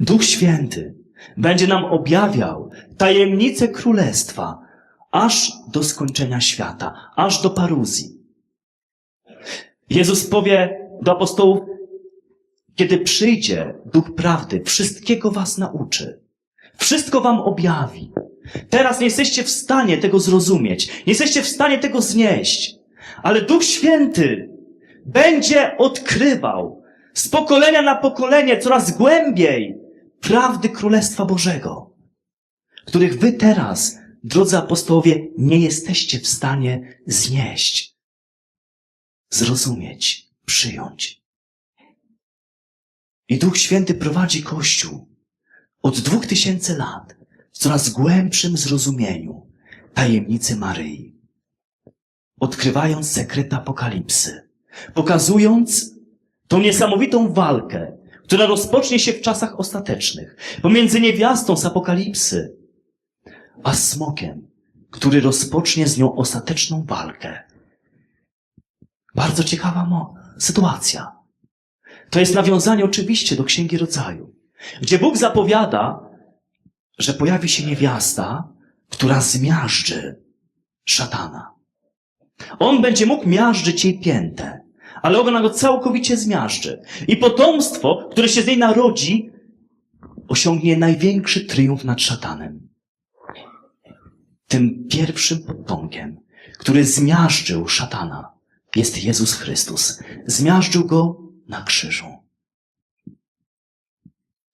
Duch Święty będzie nam objawiał tajemnice Królestwa aż do skończenia świata, aż do paruzji. Jezus powie do apostołów, kiedy przyjdzie Duch Prawdy, wszystkiego was nauczy. Wszystko wam objawi. Teraz nie jesteście w stanie tego zrozumieć. Nie jesteście w stanie tego znieść. Ale Duch Święty będzie odkrywał z pokolenia na pokolenie coraz głębiej prawdy Królestwa Bożego, których wy teraz, drodzy apostołowie, nie jesteście w stanie znieść, zrozumieć, przyjąć. I Duch Święty prowadzi Kościół od dwóch tysięcy lat w coraz głębszym zrozumieniu tajemnicy Maryi, odkrywając sekret Apokalipsy, pokazując tą niesamowitą walkę, która rozpocznie się w czasach ostatecznych, pomiędzy niewiastą z Apokalipsy, a smokiem, który rozpocznie z nią ostateczną walkę. Bardzo ciekawa sytuacja. To jest nawiązanie oczywiście do Księgi Rodzaju, gdzie Bóg zapowiada, że pojawi się niewiasta, która zmiażdży szatana. On będzie mógł miażdżyć jej piętę, ale ona go całkowicie zmiażdży. I potomstwo, które się z niej narodzi, osiągnie największy triumf nad szatanem. Tym pierwszym potomkiem, który zmiażdżył szatana, jest Jezus Chrystus. Zmiażdżył go na krzyżu.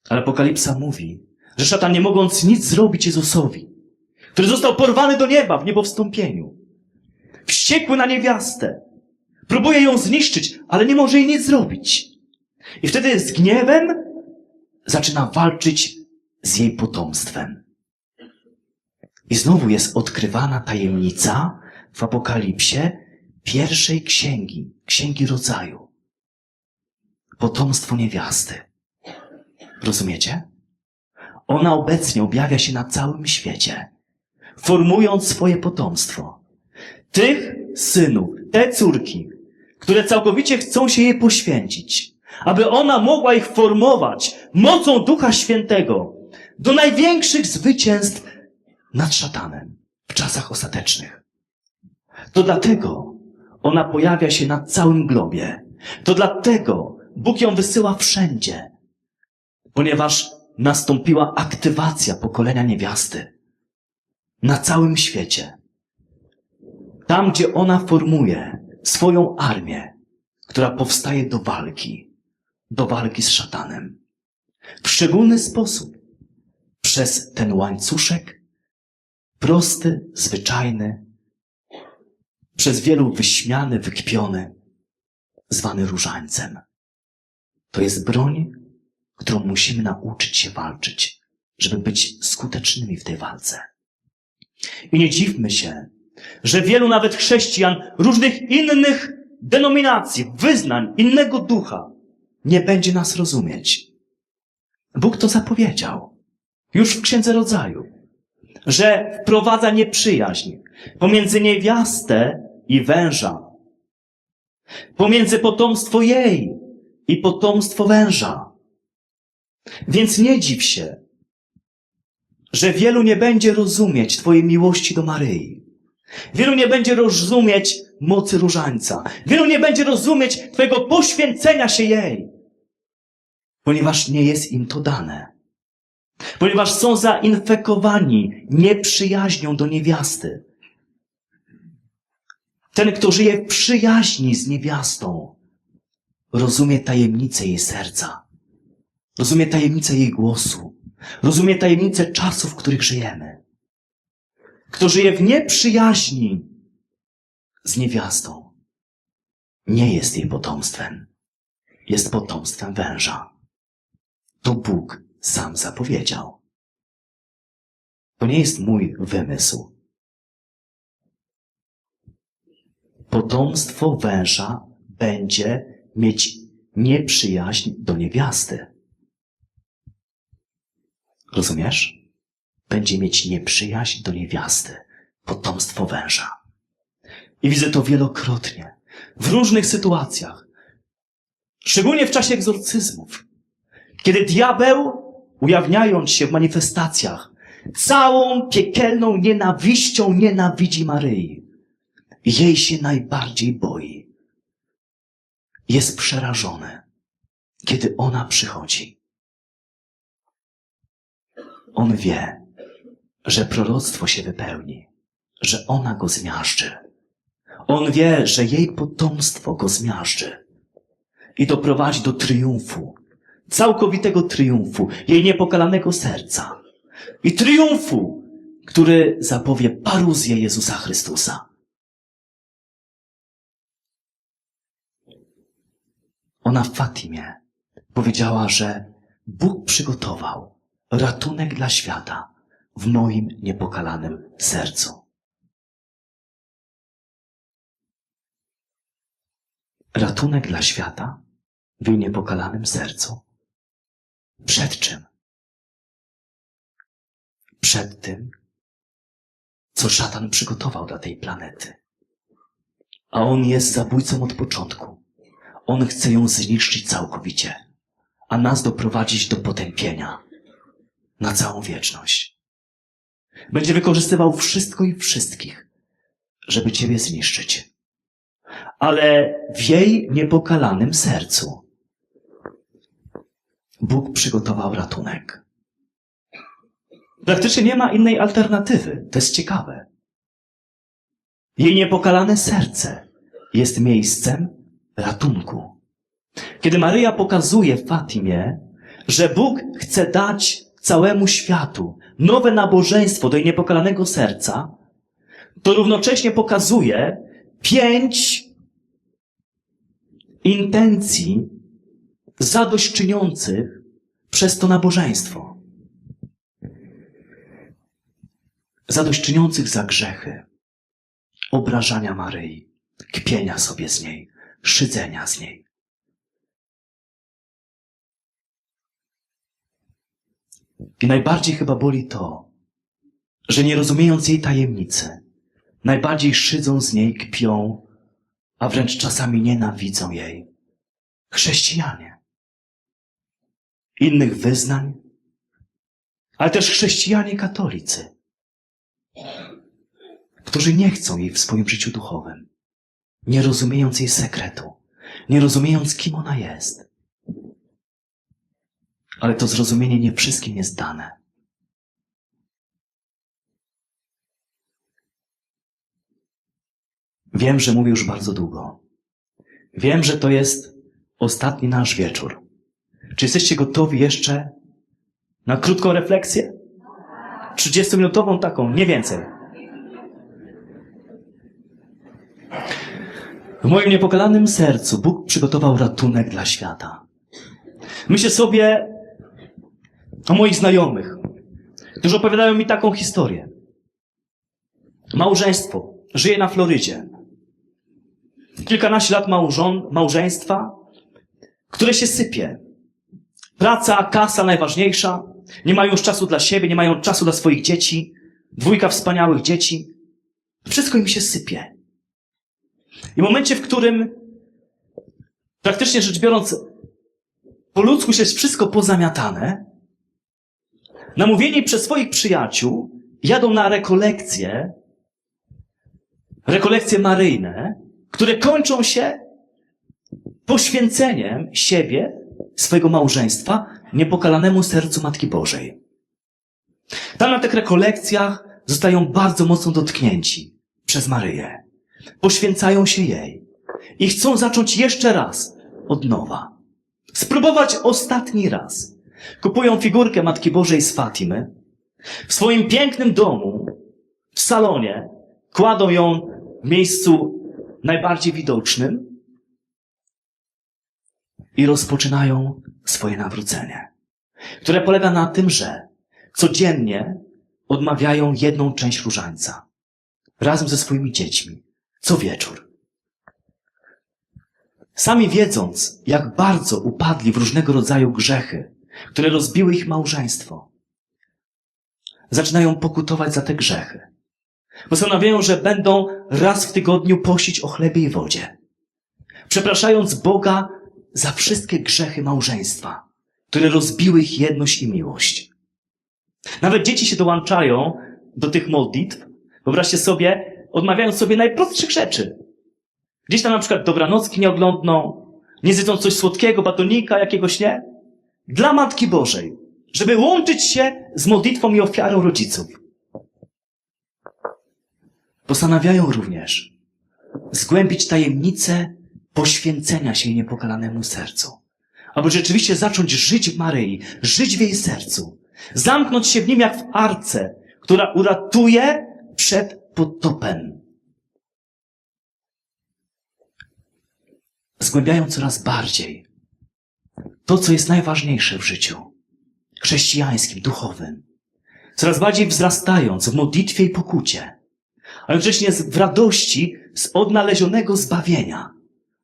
Ale Apokalipsa mówi, że szatan nie mogąc nic zrobić Jezusowi, który został porwany do nieba w niebowstąpieniu, wściekły na niewiastę, próbuje ją zniszczyć, ale nie może jej nic zrobić. I wtedy z gniewem zaczyna walczyć z jej potomstwem. I znowu jest odkrywana tajemnica w Apokalipsie pierwszej księgi, księgi rodzaju. Potomstwo niewiasty. Rozumiecie? Ona obecnie objawia się na całym świecie, formując swoje potomstwo. Tych synów, te córki, które całkowicie chcą się jej poświęcić, aby ona mogła ich formować mocą Ducha Świętego do największych zwycięstw nad szatanem w czasach ostatecznych. To dlatego ona pojawia się na całym globie. To dlatego Bóg ją wysyła wszędzie, ponieważ nastąpiła aktywacja pokolenia niewiasty na całym świecie. Tam, gdzie ona formuje swoją armię, która powstaje do walki, do walki z szatanem. W szczególny sposób przez ten łańcuszek, prosty, zwyczajny, przez wielu wyśmiany, wykpiony, zwany różańcem. To jest broń, którą musimy nauczyć się walczyć, żeby być skutecznymi w tej walce. I nie dziwmy się, że wielu nawet chrześcijan różnych innych denominacji, wyznań, innego ducha nie będzie nas rozumieć. Bóg to zapowiedział już w Księdze Rodzaju, że wprowadza nieprzyjaźń pomiędzy niewiastę i węża, pomiędzy potomstwo jej i potomstwo węża. Więc nie dziw się, że wielu nie będzie rozumieć Twojej miłości do Maryi. Wielu nie będzie rozumieć mocy różańca. Wielu nie będzie rozumieć Twojego poświęcenia się jej. Ponieważ nie jest im to dane. Ponieważ są zainfekowani nieprzyjaźnią do niewiasty. Ten, kto żyje w przyjaźni z niewiastą, rozumie tajemnicę jej serca. Rozumie tajemnicę jej głosu. Rozumie tajemnicę czasów, w których żyjemy. Kto żyje w nieprzyjaźni z niewiastą, nie jest jej potomstwem. Jest potomstwem węża. To Bóg sam zapowiedział. To nie jest mój wymysł. Potomstwo węża będzie mieć nieprzyjaźń do niewiasty. Rozumiesz? Będzie mieć nieprzyjaźń do niewiasty, potomstwo węża. I widzę to wielokrotnie, w różnych sytuacjach. Szczególnie w czasie egzorcyzmów. Kiedy diabeł ujawniając się w manifestacjach, całą piekielną nienawiścią nienawidzi Maryi. Jej się najbardziej boi. Jest przerażony, kiedy ona przychodzi. On wie, że proroctwo się wypełni, że ona go zmiażdży. On wie, że jej potomstwo go zmiażdży i doprowadzi do triumfu, całkowitego triumfu jej niepokalanego serca i triumfu, który zapowie paruzję Jezusa Chrystusa. Ona w Fatimie powiedziała, że Bóg przygotował ratunek dla świata w moim niepokalanym sercu. Ratunek dla świata w jej niepokalanym sercu. Przed czym? Przed tym, co szatan przygotował dla tej planety. A on jest zabójcą od początku. On chce ją zniszczyć całkowicie, a nas doprowadzić do potępienia na całą wieczność. Będzie wykorzystywał wszystko i wszystkich, żeby Ciebie zniszczyć. Ale w jej niepokalanym sercu Bóg przygotował ratunek. Praktycznie nie ma innej alternatywy. To jest ciekawe. Jej niepokalane serce jest miejscem ratunku. Kiedy Maryja pokazuje Fatimie, że Bóg chce dać całemu światu nowe nabożeństwo do jej niepokalanego serca, to równocześnie pokazuje pięć intencji zadośćczyniących przez to nabożeństwo. Zadośćczyniących za grzechy, obrażania Maryi, kpienia sobie z niej, szydzenia z niej. I najbardziej chyba boli to, że nie rozumiejąc jej tajemnicy, najbardziej szydzą z niej, kpią, a wręcz czasami nienawidzą jej. Chrześcijanie. Innych wyznań, ale też chrześcijanie katolicy, którzy nie chcą jej w swoim życiu duchowym, nie rozumiejąc jej sekretu, nie rozumiejąc, kim ona jest. Ale to zrozumienie nie wszystkim jest dane. Wiem, że mówię już bardzo długo. Wiem, że to jest ostatni nasz wieczór. Czy jesteście gotowi jeszcze na krótką refleksję? 30-minutową taką, nie więcej. W moim niepokalanym sercu Bóg przygotował ratunek dla świata. Myślę sobie o moich znajomych, którzy opowiadają mi taką historię. Małżeństwo żyje na Florydzie. Kilkanaście lat małżon, małżeństwa, które się sypie. Praca, kasa najważniejsza. Nie mają już czasu dla siebie, nie mają czasu dla swoich dzieci. Dwójka wspaniałych dzieci. Wszystko im się sypie. I w momencie, w którym praktycznie rzecz biorąc, po ludzku jest wszystko pozamiatane, namówieni przez swoich przyjaciół jadą na rekolekcje, rekolekcje maryjne, które kończą się poświęceniem siebie, swojego małżeństwa, niepokalanemu sercu Matki Bożej. Tam na tych rekolekcjach zostają bardzo mocno dotknięci przez Maryję. Poświęcają się jej i chcą zacząć jeszcze raz od nowa. Spróbować ostatni raz. Kupują figurkę Matki Bożej z Fatimy. W swoim pięknym domu, w salonie, kładą ją w miejscu najbardziej widocznym i rozpoczynają swoje nawrócenie, które polega na tym, że codziennie odmawiają jedną część różańca razem ze swoimi dziećmi, co wieczór. Sami wiedząc, jak bardzo upadli w różnego rodzaju grzechy, które rozbiły ich małżeństwo, zaczynają pokutować za te grzechy. Postanawiają, że będą raz w tygodniu pościć o chlebie i wodzie. Przepraszając Boga za wszystkie grzechy małżeństwa które rozbiły ich jedność i miłość. Nawet dzieci się dołączają do tych modlitw. Wyobraźcie sobie, odmawiając sobie najprostszych rzeczy. Gdzieś tam na przykład dobranocki nie oglądną, nie zjedzą coś słodkiego, batonika jakiegoś, nie? Dla Matki Bożej, żeby łączyć się z modlitwą i ofiarą rodziców. Postanawiają również zgłębić tajemnicę poświęcenia się niepokalanemu sercu. Aby rzeczywiście zacząć żyć w Maryi, żyć w jej sercu. Zamknąć się w nim jak w arce, która uratuje przed potopem. Zgłębiają coraz bardziej to, co jest najważniejsze w życiu chrześcijańskim, duchowym. Coraz bardziej wzrastając w modlitwie i pokucie, a jednocześnie w radości z odnalezionego zbawienia.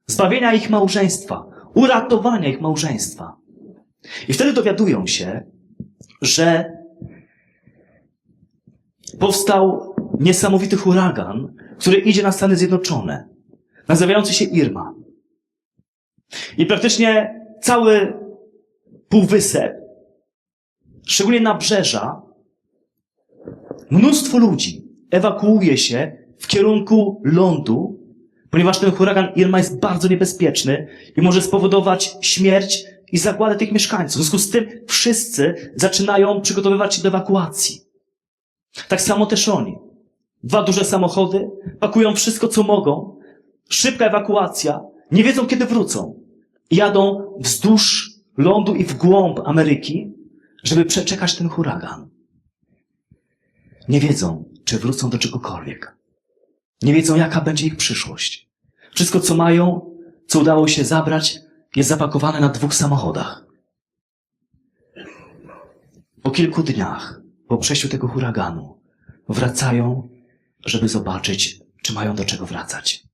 Zbawienia ich małżeństwa, uratowania ich małżeństwa. I wtedy dowiadują się, że powstał niesamowity huragan, który idzie na Stany Zjednoczone, nazywający się Irma. I praktycznie cały półwysep, szczególnie nabrzeża, mnóstwo ludzi ewakuuje się w kierunku lądu, ponieważ ten huragan Irma jest bardzo niebezpieczny i może spowodować śmierć i zagładę tych mieszkańców. W związku z tym wszyscy zaczynają przygotowywać się do ewakuacji. Tak samo też oni. Dwa duże samochody, pakują wszystko, co mogą. Szybka ewakuacja. Nie wiedzą, kiedy wrócą. Jadą wzdłuż lądu i w głąb Ameryki, żeby przeczekać ten huragan. Nie wiedzą, czy wrócą do czegokolwiek. Nie wiedzą, jaka będzie ich przyszłość. Wszystko, co mają, co udało się zabrać, jest zapakowane na dwóch samochodach. Po kilku dniach, po przejściu tego huraganu, wracają, żeby zobaczyć, czy mają do czego wracać.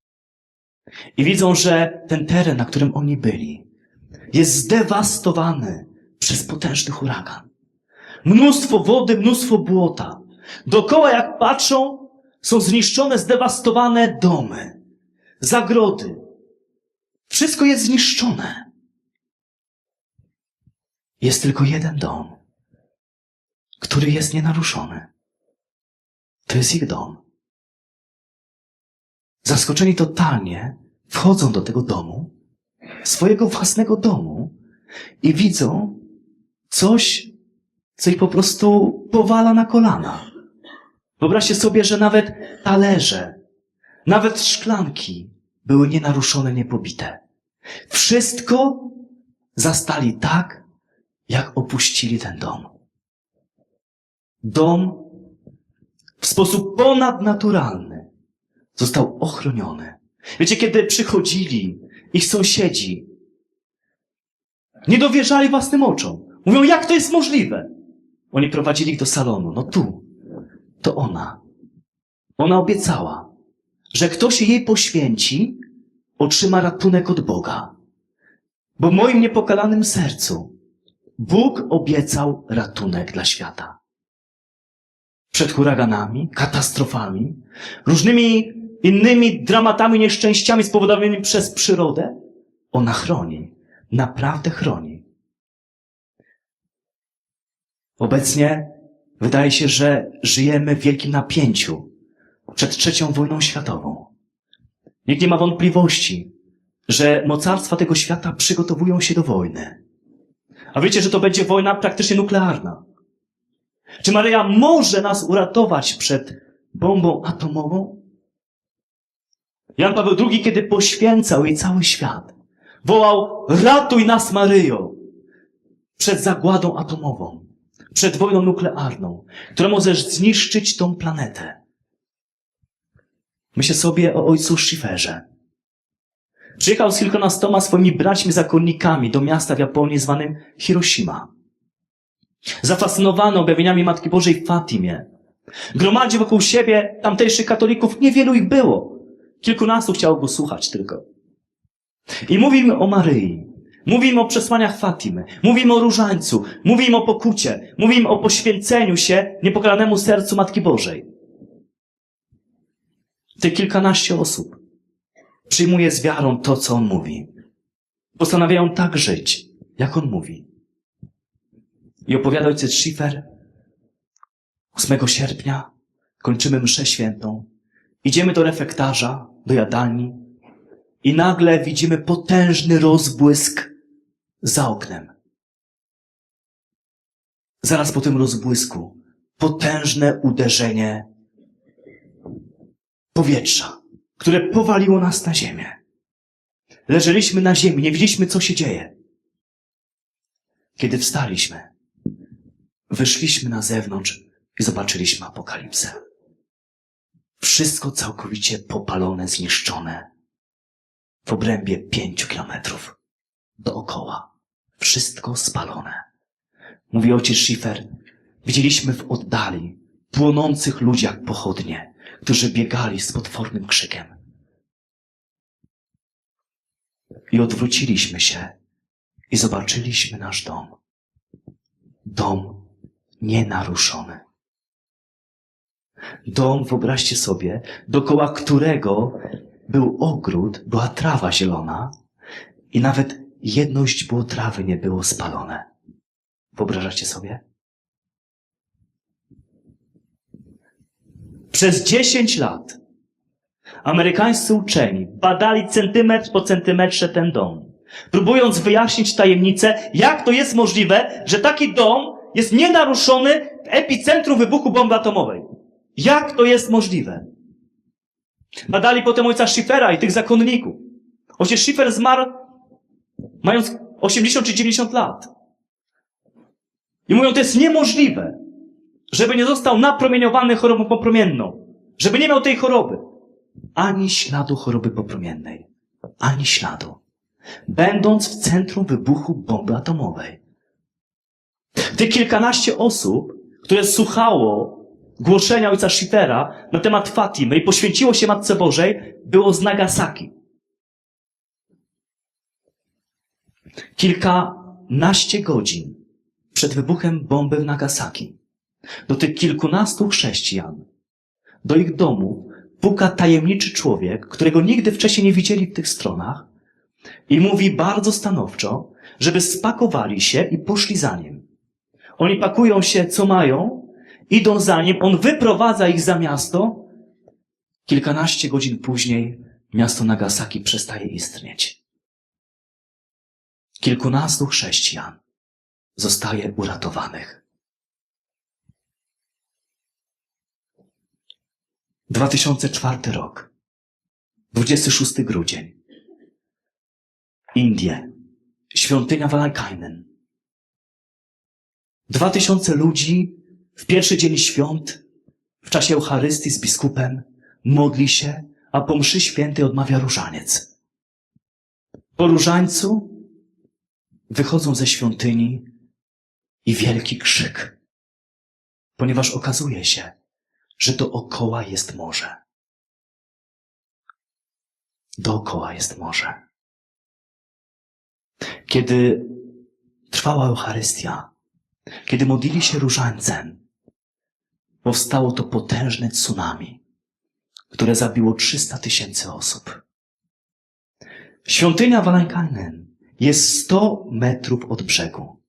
I widzą, że ten teren, na którym oni byli, jest zdewastowany przez potężny huragan. Mnóstwo wody, mnóstwo błota. Dookoła, jak patrzą, są zniszczone, zdewastowane domy, zagrody. Wszystko jest zniszczone. Jest tylko jeden dom, który jest nienaruszony. To jest ich dom. Zaskoczeni totalnie wchodzą do tego domu, swojego własnego domu i widzą coś, co ich po prostu powala na kolana. Wyobraźcie sobie, że nawet talerze, nawet szklanki były nienaruszone, niepobite. Wszystko zastali tak, jak opuścili ten dom. Dom w sposób ponadnaturalny został ochroniony. Wiecie, kiedy przychodzili ich sąsiedzi, nie dowierzali własnym oczom. Mówią, jak to jest możliwe? Oni prowadzili ich do salonu. No tu, to ona. Ona obiecała, że kto się jej poświęci, otrzyma ratunek od Boga. Bo w moim niepokalanym sercu Bóg obiecał ratunek dla świata. Przed huraganami, katastrofami, różnymi innymi dramatami, nieszczęściami spowodowanymi przez przyrodę, ona chroni. Naprawdę chroni. Obecnie wydaje się, że żyjemy w wielkim napięciu przed trzecią wojną światową. Nikt nie ma wątpliwości, że mocarstwa tego świata przygotowują się do wojny. A wiecie, że to będzie wojna praktycznie nuklearna. Czy Maryja może nas uratować przed bombą atomową? Jan Paweł II, kiedy poświęcał jej cały świat, wołał, ratuj nas Maryjo, przed zagładą atomową, przed wojną nuklearną, która może zniszczyć tą planetę. Myślę sobie o ojcu Schifferze. Przyjechał z kilkunastoma swoimi braćmi zakonnikami do miasta w Japonii zwanym Hiroshima. Zafascynowany objawieniami Matki Bożej w Fatimie. Gromadził wokół siebie tamtejszych katolików, niewielu ich było. Kilkunastu chciało go słuchać tylko. I mówimy o Maryi. Mówimy o przesłaniach Fatimy. Mówimy o różańcu. Mówimy o pokucie. Mówimy o poświęceniu się niepokalanemu sercu Matki Bożej. Te kilkanaście osób przyjmuje z wiarą to, co on mówi. Postanawiają tak żyć, jak on mówi. I opowiada ojciec Schiffer, 8 sierpnia kończymy mszę świętą. Idziemy do refektarza, do jadalni i nagle widzimy potężny rozbłysk za oknem. Zaraz po tym rozbłysku potężne uderzenie powietrza, które powaliło nas na ziemię. Leżeliśmy na ziemi, nie widzieliśmy, co się dzieje. Kiedy wstaliśmy, wyszliśmy na zewnątrz i zobaczyliśmy apokalipsę. Wszystko całkowicie popalone, zniszczone. W obrębie pięciu kilometrów. Dookoła. Wszystko spalone. Mówi ojciec Schiffer. Widzieliśmy w oddali płonących ludzi jak pochodnie, którzy biegali z potwornym krzykiem. I odwróciliśmy się i zobaczyliśmy nasz dom. Dom nienaruszony. Dom, wyobraźcie sobie, dokoła którego był ogród, była trawa zielona i nawet jedno źdźbło trawy nie było spalone. Wyobrażacie sobie? Przez 10 lat amerykańscy uczeni badali centymetr po centymetrze ten dom, próbując wyjaśnić tajemnicę, jak to jest możliwe, że taki dom jest nienaruszony w epicentrum wybuchu bomby atomowej. Jak to jest możliwe? Badali potem ojca Schiffera i tych zakonników. Ojciec Schiffer zmarł mając 80 czy 90 lat. I mówią, to jest niemożliwe, żeby nie został napromieniowany chorobą popromienną. Żeby nie miał tej choroby. Ani śladu choroby popromiennej. Ani śladu. Będąc w centrum wybuchu bomby atomowej. Te kilkanaście osób, które słuchało głoszenia ojca Schiffera na temat Fatimy i poświęciło się Matce Bożej, było z Nagasaki. Kilkanaście godzin przed wybuchem bomby w Nagasaki do tych kilkunastu chrześcijan, do ich domu puka tajemniczy człowiek, którego nigdy wcześniej nie widzieli w tych stronach i mówi bardzo stanowczo, żeby spakowali się i poszli za nim. Oni pakują się, co mają, idą za nim, on wyprowadza ich za miasto. Kilkanaście godzin później miasto Nagasaki przestaje istnieć. Kilkunastu chrześcijan zostaje uratowanych. 2004 rok. 26 grudzień. Indie. Świątynia Valakainen. 2000 ludzi w pierwszy dzień świąt, w czasie Eucharystii z biskupem, modli się, a po mszy świętej odmawia różaniec. Po różańcu wychodzą ze świątyni i wielki krzyk, ponieważ okazuje się, że dookoła jest morze. Dookoła jest morze. Kiedy trwała Eucharystia, kiedy modlili się różańcem, powstało to potężne tsunami, które zabiło 300 tysięcy osób. Świątynia Walankanen jest 100 metrów od brzegu.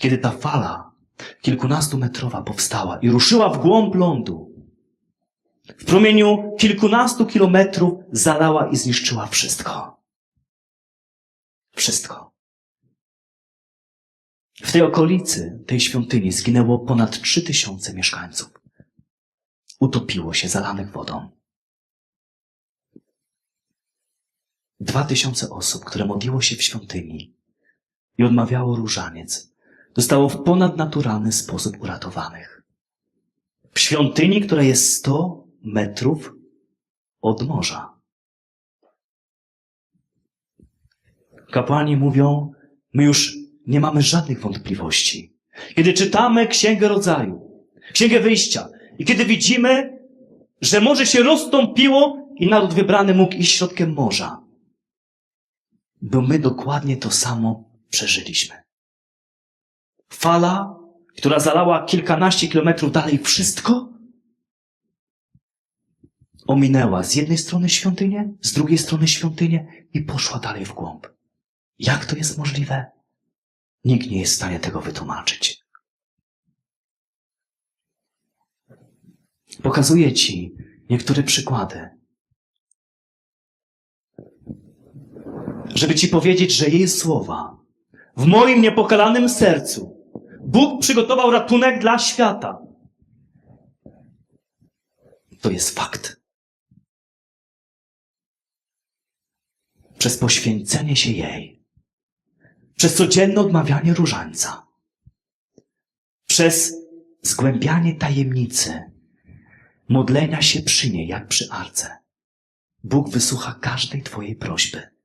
Kiedy ta fala kilkunastometrowa powstała i ruszyła w głąb lądu, w promieniu kilkunastu kilometrów zalała i zniszczyła wszystko. Wszystko. W tej okolicy, tej świątyni zginęło ponad trzy tysiące mieszkańców. Utopiło się zalanych wodą. Dwa tysiące osób, które modliło się w świątyni i odmawiało różaniec, zostało w ponadnaturalny sposób uratowanych. W świątyni, która jest 100 metrów od morza. Kapłani mówią, my już nie mamy żadnych wątpliwości. Kiedy czytamy Księgę Rodzaju, Księgę Wyjścia i kiedy widzimy, że morze się rozstąpiło i naród wybrany mógł iść środkiem morza, bo my dokładnie to samo przeżyliśmy. Fala, która zalała kilkanaście kilometrów dalej wszystko, ominęła z jednej strony świątynię, z drugiej strony świątynię i poszła dalej w głąb. Jak to jest możliwe? Nikt nie jest w stanie tego wytłumaczyć. Pokazuję Ci niektóre przykłady. Żeby Ci powiedzieć, że jej słowa w moim niepokalanym sercu Bóg przygotował ratunek dla świata. To jest fakt. Przez poświęcenie się jej, przez codzienne odmawianie różańca, przez zgłębianie tajemnicy, modlenia się przy niej jak przy arce. Bóg wysłucha każdej Twojej prośby.